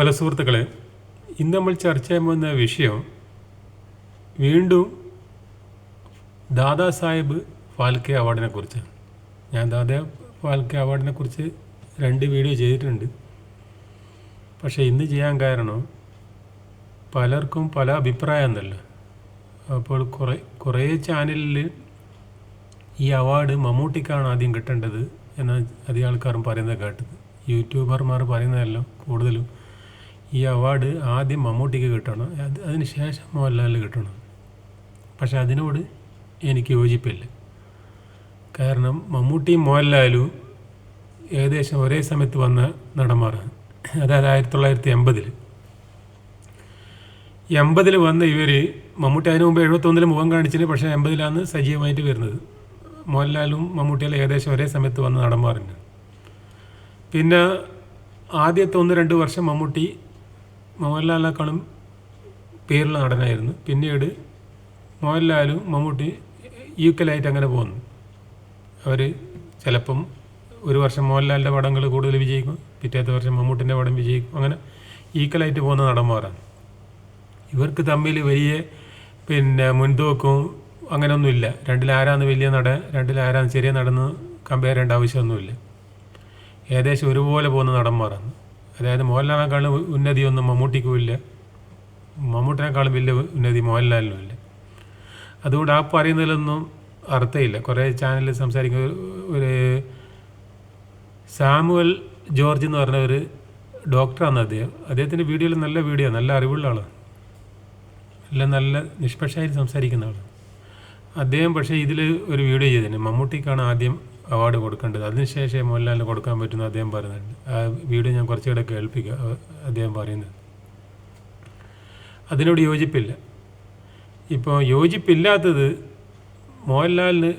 Hello സുഹൃത്തുക്കളെ ഇന്ന് നമ്മൾ ചർച്ച ചെയ്യാൻ പോകുന്ന വിഷയം വീണ്ടും ദാദാ സാഹിബ് ഫാൽക്കെ അവാർഡിനെ കുറിച്ചാണ്. ഞാൻ ദാദാ ഫാൽക്കെ അവാർഡിനെ കുറിച്ച് രണ്ട് വീഡിയോ ചെയ്തിട്ടുണ്ട്. പക്ഷേ ഇന്ന് ചെയ്യാൻ കാരണം പലർക്കും പല അഭിപ്രായം അപ്പോൾ കുറേ കുറേ ചാനലിൽ ഈ അവാർഡ് മമ്മൂട്ടിക്കാണ് ആദ്യം കിട്ടേണ്ടത് എന്ന് അധികം ആൾക്കാരും പറയുന്നത് കേട്ടത്. യൂട്യൂബർമാർ പറയുന്നതെല്ലാം കൂടുതലും ഈ അവാർഡ് ആദ്യം മമ്മൂട്ടിക്ക് കിട്ടണം. അത് അതിന് ശേഷം മോഹൻലാലിന് കിട്ടണം. പക്ഷെ അതിനോട് എനിക്ക് യോജിപ്പില്ല. കാരണം മമ്മൂട്ടിയും മോഹൻലാലും ഏകദേശം ഒരേ സമയത്ത് വന്ന നടന്മാരാണ്. അതായത് ആയിരത്തി തൊള്ളായിരത്തി എൺപതിൽ എൺപതിൽ വന്ന ഇവർ മമ്മൂട്ടി അതിനു മുമ്പ് എഴുപത്തൊന്നിൽ മുഖം കാണിച്ചിന് പക്ഷേ എൺപതിലാണ് സജീവമായിട്ട് വരുന്നത്. മോഹൻലാലും മമ്മൂട്ടിയും ഏകദേശം ഒരേ സമയത്ത് വന്ന് നടന്മാരുണ്ട്. പിന്നെ ആദ്യത്തെ ഒന്ന് രണ്ട് വർഷം മമ്മൂട്ടി മോഹൻലാലിനേക്കാളും പേരുള്ള നടനായിരുന്നു. പിന്നീട് മോഹൻലാലും മമ്മൂട്ടി ഈക്വലായിട്ട് അങ്ങനെ പോകുന്നു. അവർ ചിലപ്പം ഒരു വർഷം മോഹൻലാലിന്റെ പടങ്ങൾ കൂടുതൽ വിജയിക്കും പിറ്റേത്തെ വർഷം മമ്മൂട്ടിന്റെ പടം വിജയിക്കും. അങ്ങനെ ഈക്വലായിട്ട് പോകുന്ന നടന്മാരാണ്. ഇവർക്ക് തമ്മിൽ വലിയ പിന്നെ മുൻതൂക്കവും അങ്ങനെയൊന്നുമില്ല. രണ്ടിലാരാന്ന് വലിയ നട രണ്ടിലാരാന്ന് ചെറിയ നടന്ന് കമ്പയർ ചെയ്യേണ്ട ആവശ്യമൊന്നുമില്ല. ഏകദേശം ഒരുപോലെ പോകുന്ന നടന്മാരാണ്. അതായത് മോഹൻലാലിനേക്കാളും ഉന്നതിയൊന്നും മമ്മൂട്ടിക്കും ഇല്ല. മമ്മൂട്ടിനേക്കാളും വലിയ ഉന്നതി മോഹൻലാലിനും ഇല്ല. അതുകൊണ്ട് ആ പറയുന്നതിലൊന്നും അർത്ഥമില്ല. കുറേ ചാനലിൽ സംസാരിക്കുന്ന ഒരു സാമുവൽ ജോർജ് എന്ന് പറഞ്ഞ ഒരു ഡോക്ടറാണ് അദ്ദേഹം. അദ്ദേഹത്തിന്റെ വീഡിയോയിൽ നല്ല വീഡിയോ നല്ല അറിവുള്ള ആളാണ്. നല്ല നല്ല നിഷ്പക്ഷമായിട്ട് സംസാരിക്കുന്ന ആളാണ്. അദ്ദേഹം പക്ഷേ ഇതിൽ ഒരു വീഡിയോ ചെയ്തിട്ടുണ്ട്. മമ്മൂട്ടിക്കാണ് ആദ്യം അവാർഡ് കൊടുക്കേണ്ടത്. അതിനുശേഷം മോഹൻലാലിന് കൊടുക്കാൻ പറ്റുന്ന അദ്ദേഹം പറയുന്നുണ്ട്. ആ വീഡിയോ ഞാൻ കുറച്ചുകൂടെ കേൾപ്പിക്കുക അദ്ദേഹം പറയുന്നത്. അതിനോട് യോജിപ്പില്ല. ഇപ്പോൾ യോജിപ്പില്ലാത്തത് മോഹൻലാലിന്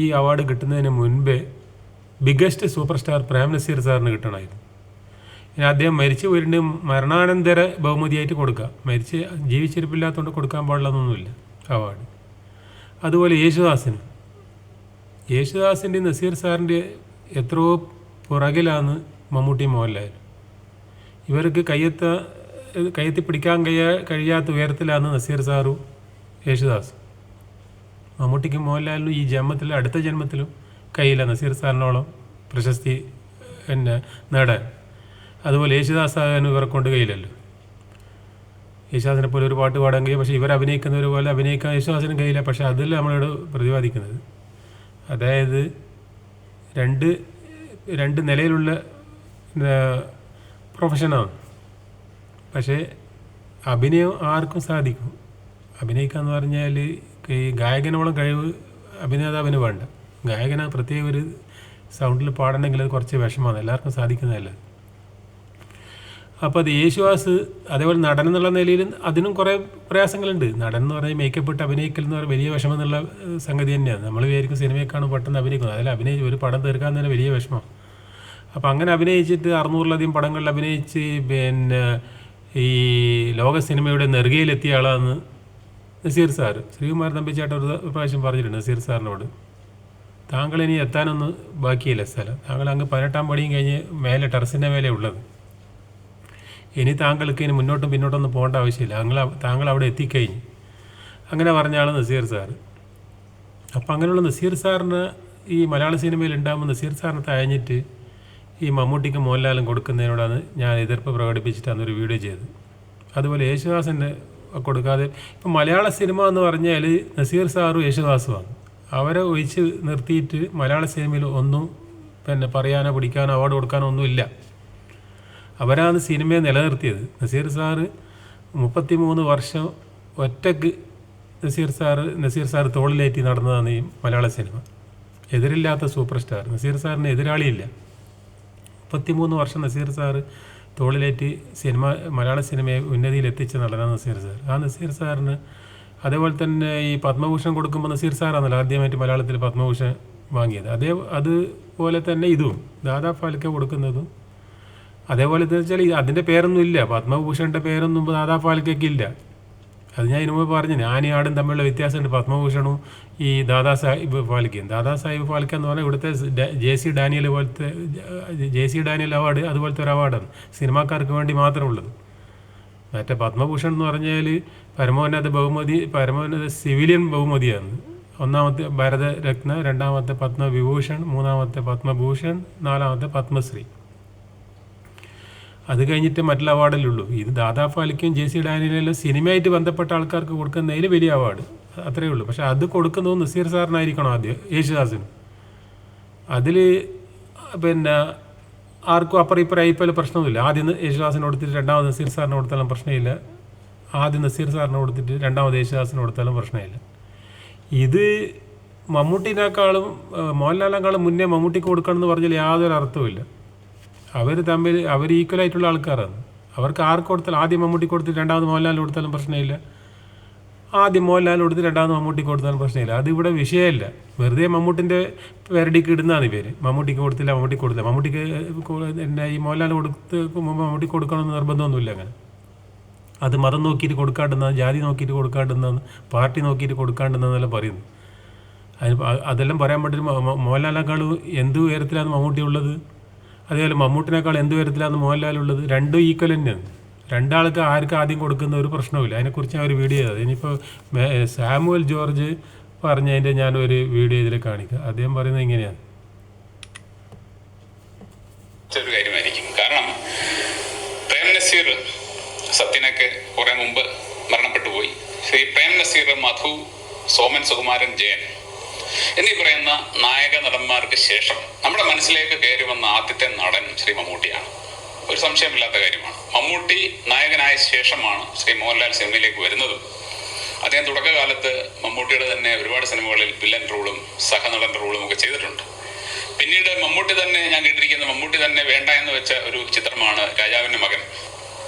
ഈ അവാർഡ് കിട്ടുന്നതിന് മുൻപേ biggest super star Prem Nazir സാറിന് കിട്ടണമായിരുന്നു. ഇനി അദ്ദേഹം മരിച്ചു പോയിട്ട് മരണാനന്തര ബഹുമതിയായിട്ട് കൊടുക്കുക മരിച്ച് ജീവിച്ചിരിപ്പില്ലാത്തതുകൊണ്ട് കൊടുക്കാൻ പാടില്ലെന്നൊന്നുമില്ല അവാർഡ് അതുപോലെ യേശുദാസിന്. യേശുദാസിന്റെ നസീർ സാറിന്റെ എത്രയോ പുറകിലാണ് മമ്മൂട്ടി മോഹൻലാൽ. ഇവർക്ക് കയ്യെത്ത കയ്യെത്തി പിടിക്കാൻ കഴിയാ കഴിയാത്ത ഉയരത്തിലാണ് നസീർ സാറും യേശുദാസും. മമ്മൂട്ടിക്കും മോഹൻലാലിനും ഈ ജന്മത്തിൽ അടുത്ത ജന്മത്തിലും കയ്യില്ല നസീർ സാറിനോളം പ്രശസ്തി പിന്നെ നേടാൻ. അതുപോലെ യേശുദാസ് ആകാനും ഇവരെ കൊണ്ട് കയ്യിലല്ലോ യേശുദാസിനെ പോലെ ഒരു പാട്ട് പാടാൻ കഴിയും പക്ഷേ ഇവർ അഭിനയിക്കുന്നവർ പോലെ അഭിനയിക്കാൻ യേശുദാസിനും കഴിയില്ല പക്ഷേ അതിൽ നമ്മളോട് പ്രതിപാദിക്കുന്നത് അതായത് രണ്ട് രണ്ട് നിലയിലുള്ള പ്രൊഫഷനാണ്. പക്ഷേ അഭിനയം ആർക്കും സാധിക്കും. അഭിനയിക്കുക എന്ന് പറഞ്ഞാൽ ഈ ഗായകനോളം കഴിവ് അഭിനേതാവിന് വേണ്ട. ഗായകന പ്രത്യേക ഒരു സൗണ്ടിൽ പാടണമെങ്കിൽ അത് കുറച്ച് വിഷമമാണ്. എല്ലാവർക്കും സാധിക്കുന്നതല്ല? അപ്പോൾ അത് യേശുവാസ് അതേപോലെ നടൻ എന്നുള്ള നിലയിൽ അതിനും കുറേ പ്രയാസങ്ങളുണ്ട്. നടൻ എന്ന് പറഞ്ഞാൽ മേക്കപ്പ് ഇട്ട് അഭിനയിക്കൽ എന്ന് പറഞ്ഞാൽ വലിയ വിഷമം എന്നുള്ള സംഗതി തന്നെയാണ്. നമ്മൾ വിചാരിക്കും സിനിമയെക്കാണ് പെട്ടെന്ന് അഭിനയിക്കുന്നത്. അതിൽ അഭിനയിച്ച് ഒരു പടം തീർക്കാൻ തന്നെ വലിയ വിഷമം. അപ്പോൾ അങ്ങനെ അഭിനയിച്ചിട്ട് അറുന്നൂറിലധികം പടങ്ങളിൽ അഭിനയിച്ച് പിന്നെ ഈ ലോക സിനിമയുടെ നെറുകയിലെത്തിയ ആളാണ് നസീർ സാർ. ശ്രീകുമാർ തമ്പിച്ചേട്ടൻ ഒരു പ്രാവശ്യം പറഞ്ഞിട്ടുണ്ട് നസീർ സാറിനോട്. താങ്കൾ ഇനി എത്താനൊന്നും ബാക്കിയില്ല സ്ഥലം. താങ്കൾ അങ്ങ് പതിനെട്ടാം പടിയും കഴിഞ്ഞ് മേലെ ടെറസിന്റെ മേലെ ഉള്ളത്. ഇനി താങ്കൾക്ക് ഇനി മുന്നോട്ടും പിന്നോട്ടൊന്നും പോകേണ്ട ആവശ്യമില്ല. താങ്കൾ താങ്കൾ അവിടെ എത്തിക്കഴിഞ്ഞു. അങ്ങനെ പറഞ്ഞ ആൾ നസീർ സാർ അപ്പം അങ്ങനെയുള്ള നസീർ സാറിന് ഈ മലയാള സിനിമയിൽ ഉണ്ടാകുമ്പോൾ നസീർ സാറിനെ തഴഞ്ഞിട്ട് ഈ മമ്മൂട്ടിക്ക് മോഹൻലാലും കൊടുക്കുന്നതിനോടാണ് ഞാൻ എതിർപ്പ് പ്രകടിപ്പിച്ചിട്ട് അന്നൊരു വീഡിയോ ചെയ്തത്. അതുപോലെ യേശുദാസിന് കൊടുക്കാതെ ഇപ്പം മലയാള സിനിമ എന്ന് പറഞ്ഞാൽ നസീർ സാറും യേശുദാസുമാണ്. അവരെ ഒഴിച്ച് നിർത്തിയിട്ട് മലയാള സിനിമയിൽ ഒന്നും പിന്നെ പറയാനോ പിടിക്കാനോ അവാർഡ് കൊടുക്കാനോ ഒന്നുമില്ല. അവരാണ് സിനിമയെ നിലനിർത്തിയത്. നസീർ സാറ് മുപ്പത്തി മൂന്ന് വർഷം ഒറ്റയ്ക്ക് നസീർ സാറ് നസീർ സാർ തോളിലേറ്റി നടന്നതാണ് ഈ മലയാള സിനിമ. എതിരില്ലാത്ത സൂപ്പർ സ്റ്റാർ. നസീർ സാറിന് എതിരാളിയില്ല. മുപ്പത്തിമൂന്ന് വർഷം നസീർ സാറ് തോളിലേറ്റി സിനിമ മലയാള സിനിമയെ ഉന്നതിയിൽ എത്തിച്ച നടനാണ് നസീർ സാർ ആ നസീർ സാറിന് അതേപോലെ തന്നെ ഈ പത്മഭൂഷൺ കൊടുക്കുമ്പോൾ നസീർ സാറാണല്ലോ ആദ്യമായിട്ട് മലയാളത്തിൽ പത്മഭൂഷൺ വാങ്ങിയത്. അതേ അതുപോലെ തന്നെ ഇതും. ദാദാ ഫാൽക്കെ കൊടുക്കുന്നതും അതേപോലെ എന്താ വെച്ചാൽ അതിന്റെ പേരൊന്നും ഇല്ല. പത്മഭൂഷണിന്റെ പേരൊന്നും ദാദാ ഫാൽക്കയ്ക്ക് ഇല്ല. അത് ഞാൻ ഇതിനു മുമ്പ് പറഞ്ഞു ആനയാടും തമ്മിലുള്ള വ്യത്യാസമുണ്ട്. പത്മഭൂഷണും ഈ ദാദാ സാഹിബ് ഫാൽക്കയും. ദാദാ സാഹിബ് ഫാൽക്ക എന്ന് പറഞ്ഞാൽ ഇവിടുത്തെ ജെ സി ഡാനിയൽ പോലത്തെ ജെ സി ഡാനിയൽ അവാർഡ് അതുപോലത്തെ ഒരു അവാർഡാണ്. സിനിമാക്കാർക്ക് വേണ്ടി മാത്രമുള്ളത്. മറ്റേ പത്മഭൂഷൺ എന്ന് പറഞ്ഞാൽ പരമോന്നത ബഹുമതി പരമോന്നത സിവിലിയൻ ബഹുമതിയാണ്. ഒന്നാമത്തെ ഭാരതരത്ന രണ്ടാമത്തെ പത്മവിഭൂഷൺ മൂന്നാമത്തെ പത്മഭൂഷൺ നാലാമത്തെ പത്മശ്രീ. അത് കഴിഞ്ഞിട്ട് മറ്റുള്ള അവാർഡിലുള്ളൂ. ഇത് ദാദാ ഫാലിക്കും ജെ സി ഡാനിയലെല്ലാം സിനിമയായിട്ട് ബന്ധപ്പെട്ട ആൾക്കാർക്ക് കൊടുക്കുന്നതിൽ വലിയ അവാർഡ്. അത്രയേ ഉള്ളൂ. പക്ഷെ അത് കൊടുക്കുന്നത് നസീർ സാറിനായിരിക്കണം ആദ്യം യേശുദാസിന്. അതിൽ പിന്നെ ആർക്കും അപ്പുറം ഇപ്പുറം അയിപ്പോലെ പ്രശ്നമൊന്നുമില്ല. ആദ്യം യേശുദാസിന് കൊടുത്തിട്ട് രണ്ടാമത് നസീർ സാറിന് കൊടുത്താലും പ്രശ്നമില്ല. ആദ്യം നസീർ സാറിന് കൊടുത്തിട്ട് രണ്ടാമത് യേശുദാസിന് കൊടുത്താലും പ്രശ്നമില്ല. ഇത് മമ്മൂട്ടിനേക്കാളും മോഹൻലാലിനേക്കാളും മുന്നേ മമ്മൂട്ടിക്ക് കൊടുക്കണം എന്ന് പറഞ്ഞാൽ യാതൊരു അർത്ഥവുമില്ല. അവർ തമ്മിൽ അവർ ഈക്വൽ ആയിട്ടുള്ള ആൾക്കാരാണ്. അവർക്ക് ആർക്ക് കൊടുത്താലും ആദ്യം മമ്മൂട്ടി കൊടുത്തിട്ട് രണ്ടാമത് മോഹൻലാൽ കൊടുത്താലും പ്രശ്നമില്ല. ആദ്യം മോഹൻലാൽ കൊടുത്ത് രണ്ടാമത് മമ്മൂട്ടി കൊടുത്താലും പ്രശ്നമില്ല. അത് ഇവിടെ വിഷയമല്ല. വെറുതെ മമ്മൂട്ടിന്റെ പേരടിക്ക് ഇടുന്നതാണ് പേര് മമ്മൂട്ടിക്ക് കൊടുത്തില്ല മമ്മൂട്ടി കൊടുത്തില്ല. മമ്മൂട്ടിക്ക് പിന്നെ ഈ മോഹൻലാൽ കൊടുത്ത് മുമ്പ് മമ്മൂട്ടി കൊടുക്കണമെന്ന് നിർബന്ധമൊന്നുമില്ല അങ്ങനെ. അത് മതം നോക്കിയിട്ട് കൊടുക്കാണ്ടെന്നാണ് ജാതി നോക്കിയിട്ട് കൊടുക്കാണ്ടെന്നാണ് പാർട്ടി നോക്കിയിട്ട് കൊടുക്കാണ്ടെന്നെല്ലാം പറയുന്നു. അതിന് അതെല്ലാം പറയാൻ പറ്റും മോഹൻലാലിനേക്കാളും എന്ത് ഉയരത്തിലാണ് മമ്മൂട്ടി ഉള്ളത്? അതേപോലെ മമ്മൂട്ടിനേക്കാൾ എന്ത് ഉയരത്തിലാണ് മോഹൻലാൽ ഉള്ളത്? രണ്ടും ഈക്വൽ തന്നെയാണ് രണ്ടാൾക്ക് ആർക്ക് ആദ്യം കൊടുക്കുന്ന ഒരു പ്രശ്നവുമില്ല. അതിനെക്കുറിച്ച് ഞാൻ ഒരു വീഡിയോ ചെയ്തത്. ഇനിയിപ്പോൾ സാമുവൽ ജോർജ് പറഞ്ഞതിന്റെ ഞാനൊരു വീഡിയോ ഇതിൽ കാണിക്കുക അദ്ദേഹം പറയുന്നത് ഇങ്ങനെയാണ് കാരണം നസീർ സത്യനൊക്കെ കുറെ മുമ്പ് മരണപ്പെട്ടു പോയി. ശ്രീ പ്രേം നസീർ മധു സോമൻ സുകുമാരൻ ജയൻ എന്നീ പറയുന്ന നായക നടന്മാർക്ക് ശേഷം നമ്മുടെ മനസ്സിലേക്ക് കയറി വന്ന ആദ്യത്തെ നടൻ ശ്രീ മമ്മൂട്ടിയാണ്. ഒരു സംശയമില്ലാത്ത കാര്യമാണ്. മമ്മൂട്ടി നായകനായ ശേഷമാണ് ശ്രീ മോഹൻലാൽ സിനിമയിലേക്ക് വരുന്നതും. അദ്ദേഹം തുടക്കകാലത്ത് മമ്മൂട്ടിയുടെ തന്നെ ഒരുപാട് സിനിമകളിൽ വില്ലൻ റോളും സഹനടൻ റോളും ഒക്കെ ചെയ്തിട്ടുണ്ട്. പിന്നീട് മമ്മൂട്ടി തന്നെ ഞാൻ കേട്ടിരിക്കുന്ന മമ്മൂട്ടി തന്നെ വേണ്ട എന്ന് വെച്ച ഒരു ചിത്രമാണ് രാജാവിന്റെ മകൻ.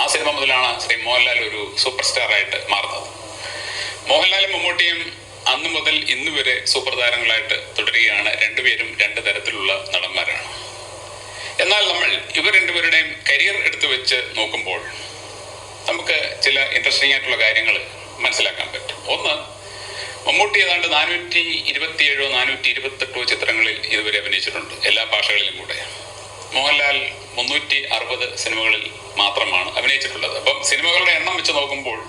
ആ സിനിമ മുതലാണ് ശ്രീ മോഹൻലാൽ ഒരു സൂപ്പർ സ്റ്റാറായിട്ട് മാറുന്നത്. മോഹൻലാലും മമ്മൂട്ടിയും അന്നു മുതൽ ഇന്ന് വരെ സൂപ്പർ താരങ്ങളായിട്ട് തുടരുകയാണ്. രണ്ടുപേരും രണ്ട് തരത്തിലുള്ള നടന്മാരാണ്. എന്നാൽ നമ്മൾ ഇവർ രണ്ടുപേരുടെയും കരിയർ എടുത്തു വെച്ച് നോക്കുമ്പോൾ നമുക്ക് ചില ഇൻട്രസ്റ്റിംഗ് ആയിട്ടുള്ള കാര്യങ്ങൾ മനസ്സിലാക്കാൻ പറ്റും. ഒന്ന് മമ്മൂട്ടി ഏതാണ്ട് നാനൂറ്റി ഇരുപത്തിയേഴോ നാനൂറ്റി ഇരുപത്തെട്ടോ ചിത്രങ്ങളിൽ ഇതുവരെ അഭിനയിച്ചിട്ടുണ്ട്. എല്ലാ ഭാഷകളിലും കൂടെ. മോഹൻലാൽ മുന്നൂറ്റി അറുപത് സിനിമകളിൽ മാത്രമാണ് അഭിനയിച്ചിട്ടുള്ളത്. അപ്പം സിനിമകളുടെ എണ്ണം വെച്ച് നോക്കുമ്പോൾ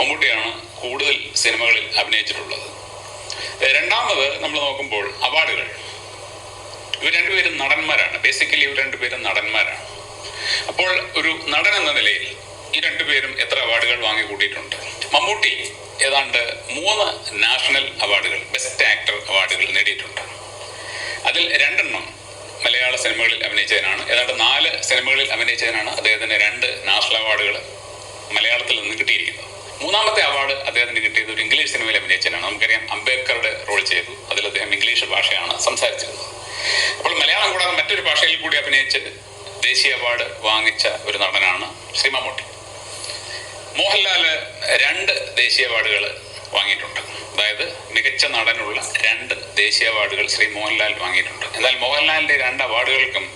മമ്മൂട്ടിയാണ് കൂടുതൽ സിനിമകളിൽ അഭിനയിച്ചിട്ടുള്ളത്. രണ്ടാമത് നമ്മൾ നോക്കുമ്പോൾ അവാർഡുകൾ. ഇവർ രണ്ടുപേരും നടന്മാരാണ്. ബേസിക്കലി ഇവർ രണ്ടുപേരും നടന്മാരാണ്. അപ്പോൾ ഒരു നടൻ എന്ന നിലയിൽ ഈ രണ്ടുപേരും എത്ര അവാർഡുകൾ വാങ്ങി വാങ്ങിക്കൂട്ടിയിട്ടുണ്ട്? മമ്മൂട്ടി ഏതാണ്ട് മൂന്ന് നാഷണൽ അവാർഡുകൾ ബെസ്റ്റ് ആക്ടർ അവാർഡുകൾ നേടിയിട്ടുണ്ട്. അതിൽ രണ്ടെണ്ണം മലയാള സിനിമകളിൽ അഭിനയിച്ചതിനാണ്. ഏതാണ്ട് നാല് സിനിമകളിൽ അഭിനയിച്ചതിനാണ് അദ്ദേഹത്തിന് രണ്ട് നാഷണൽ അവാർഡുകൾ മലയാളത്തിൽ നിന്ന് കിട്ടിയിരിക്കുന്നത്. മൂന്നാമത്തെ അവാർഡ് അദ്ദേഹത്തിന് കിട്ടിയത് ഒരു ഇംഗ്ലീഷ് സിനിമയിൽ അഭിനയിച്ചതിനാണ് നമുക്കറിയാം അംബേദ്കറുടെ റോൾ ചെയ്തു. അതിൽ അദ്ദേഹം ഇംഗ്ലീഷ് ഭാഷയാണ് സംസാരിച്ചിരുന്നത്. അപ്പോൾ മലയാളം കൂടാതെ മറ്റൊരു ഭാഷയിൽ കൂടി അഭിനയിച്ച് ദേശീയ അവാർഡ് വാങ്ങിച്ച ഒരു നടനാണ് ശ്രീ മമ്മൂട്ടി മോഹൻലാൽ രണ്ട് ദേശീയ അവാർഡുകൾ വാങ്ങിയിട്ടുണ്ട്. അതായത് മികച്ച നടനുള്ള രണ്ട് ദേശീയ അവാർഡുകൾ ശ്രീ മോഹൻലാൽ വാങ്ങിയിട്ടുണ്ട്. എന്നാൽ മോഹൻലാലിന്റെ രണ്ട് അവാർഡുകൾക്കും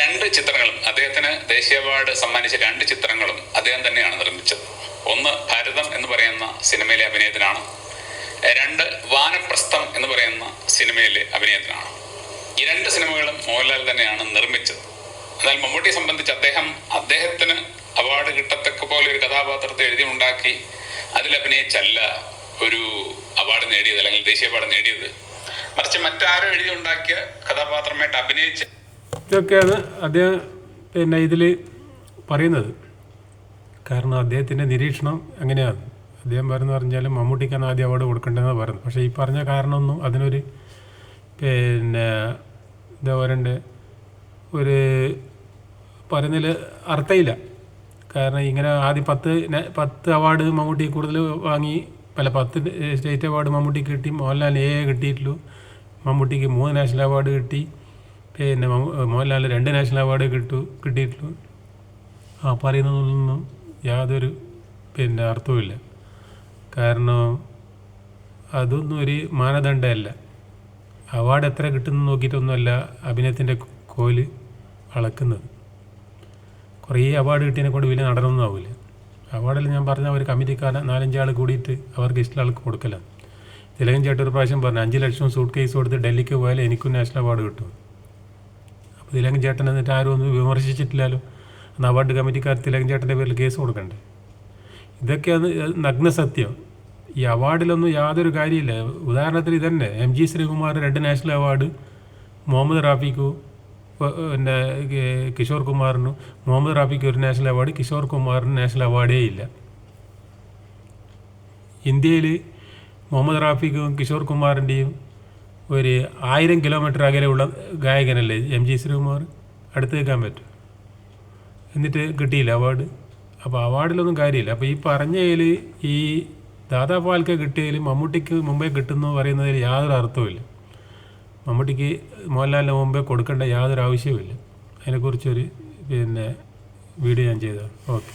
രണ്ട് ചിത്രങ്ങളും അദ്ദേഹത്തിന് ദേശീയ അവാർഡ് സമ്മാനിച്ച രണ്ട് ചിത്രങ്ങളും അദ്ദേഹം തന്നെയാണ് നിർമ്മിച്ചത്. ഒന്ന് ഭാരതം എന്ന് പറയുന്ന സിനിമയിലെ അഭിനയത്തിനാണ് രണ്ട് വാനപ്രസ്ഥം എന്ന് പറയുന്ന സിനിമയിലെ അഭിനയത്തിനാണ് ഈ രണ്ട് സിനിമകളും മോഹൻലാൽ തന്നെയാണ് നിർമ്മിച്ചത്. എന്നാൽ മമ്മൂട്ടിയെ സംബന്ധിച്ച് അദ്ദേഹം അദ്ദേഹത്തിന് അവാർഡ് കിട്ടത്തക്ക പോലെ ഒരു കഥാപാത്രത്തെ എഴുതി ഉണ്ടാക്കി അതിൽ അഭിനയിച്ചല്ല ഒരു അവാർഡ് നേടിയത് അല്ലെങ്കിൽ ദേശീയ അവാർഡ് നേടിയത്. മറിച്ച് മറ്റാരോ എഴുതി ഉണ്ടാക്കിയ കഥാപാത്രമായിട്ട് അഭിനയിച്ച് ഇതൊക്കെയാണ് അദ്ദേഹം പിന്നെ ഇതിൽ പറയുന്നത്. കാരണം അദ്ദേഹത്തിന്റെ നിരീക്ഷണം അങ്ങനെയാണ്. അദ്ദേഹം പറയുന്നത് പറഞ്ഞാലും മമ്മൂട്ടിക്കാണ് ആദ്യം അവാർഡ് കൊടുക്കേണ്ടതെന്ന് പറയുന്നത്. പക്ഷേ ഈ പറഞ്ഞ കാരണമൊന്നും അതിനൊരു പിന്നെ എന്താ ഒരു പറയുന്നതിൽ അർത്ഥമില്ല കാരണം ഇങ്ങനെ ആദ്യം പത്ത് പത്ത് അവാർഡ് മമ്മൂട്ടി കൂടുതൽ വാങ്ങി അല്ല പത്ത് സ്റ്റേറ്റ് അവാർഡ് മമ്മൂട്ടിക്ക് കിട്ടി മോഹൻലാൽ എ കിട്ടിയിട്ടുള്ളൂ. മമ്മൂട്ടിക്ക് മൂന്ന് നാഷണൽ അവാർഡ് കിട്ടി. പിന്നെ മോഹൻലാൽ രണ്ട് നാഷണൽ അവാർഡ് കിട്ടു കിട്ടിയിട്ടുള്ളൂ. ആ പറയുന്നതിലൊന്നും യാതൊരു പിന്നെ അർത്ഥവുമില്ല കാരണം അതൊന്നും ഒരു മാനദണ്ഡമല്ല. അവാർഡ് എത്ര കിട്ടുന്നു നോക്കിയിട്ടൊന്നുമല്ല അഭിനയത്തിന്റെ കോൽ അളക്കുന്നത്. കുറേ അവാർഡ് കിട്ടിയതിനെ കൊണ്ട് വലിയ നടനൊന്നും ആവില്ല അവാർഡിൽ ഞാൻ പറഞ്ഞ ഒരു കമ്മിറ്റിക്കാരൻ നാലഞ്ചാൾ കൂടിയിട്ട് അവർക്ക് ഇഷ്ടമുള്ള ആൾക്ക് കൊടുക്കലാണ്. തിലകൻ ചേട്ടൻ ഒരു പ്രാവശ്യം പറഞ്ഞു അഞ്ച് ലക്ഷം സൂട്ട് കേസ് കൊടുത്ത് ഡൽഹിക്ക് പോയാൽ എനിക്കും നാഷണൽ അവാർഡ് കിട്ടും. തിലകൻ ചേട്ടൻ എന്നിട്ട് ആരും ഒന്നും വിമർശിച്ചിട്ടില്ലല്ലോ. അന്ന് അവാർഡ് കമ്മിറ്റിക്കാർ തിലകൻ ചേട്ടന്റെ പേരിൽ കേസ് കൊടുക്കണ്ടേ? ഇതൊക്കെയാണ് നഗ്ന സത്യം. ഈ അവാർഡിലൊന്നും യാതൊരു കാര്യമില്ല. ഉദാഹരണത്തിന് ഇതന്നെ. എം ജി ശ്രീകുമാർ രണ്ട് നാഷണൽ അവാർഡ് മുഹമ്മദ് റാഫിക്കു പിന്നെ കിഷോർ കുമാറിനും മുഹമ്മദ് റാഫിക്ക് ഒരു നാഷണൽ അവാർഡ് കിഷോർ കുമാറിന് നാഷണൽ അവാർഡേ ഇല്ല. ഇന്ത്യയിൽ മുഹമ്മദ് റാഫിക്കും കിഷോർ കുമാറിന്റെയും ഒരു ആയിരം കിലോമീറ്റർ അകലെയുള്ള ഗായകനല്ലേ എം ജി ശ്രീകുമാർ? അടുത്ത് കേൾക്കാൻ പറ്റും എന്നിട്ട് കിട്ടിയില്ല അവാർഡ് അപ്പോൾ അവാർഡിലൊന്നും കാര്യമില്ല. അപ്പോൾ ഈ പറഞ്ഞതിൽ ഈ ദാദാ പാൽക്ക കിട്ടിയതിൽ മമ്മൂട്ടിക്ക് മുമ്പേ കിട്ടുന്നു പറയുന്നതിൽ യാതൊരു അർത്ഥവുമില്ല. മമ്മൂട്ടിക്ക് മോഹൻലാലിന് മുമ്പേ കൊടുക്കേണ്ട യാതൊരു ആവശ്യവുമില്ല. അതിനെക്കുറിച്ചൊരു പിന്നെ വീഡിയോ ഞാൻ ചെയ്തതാണ്. ഓക്കെ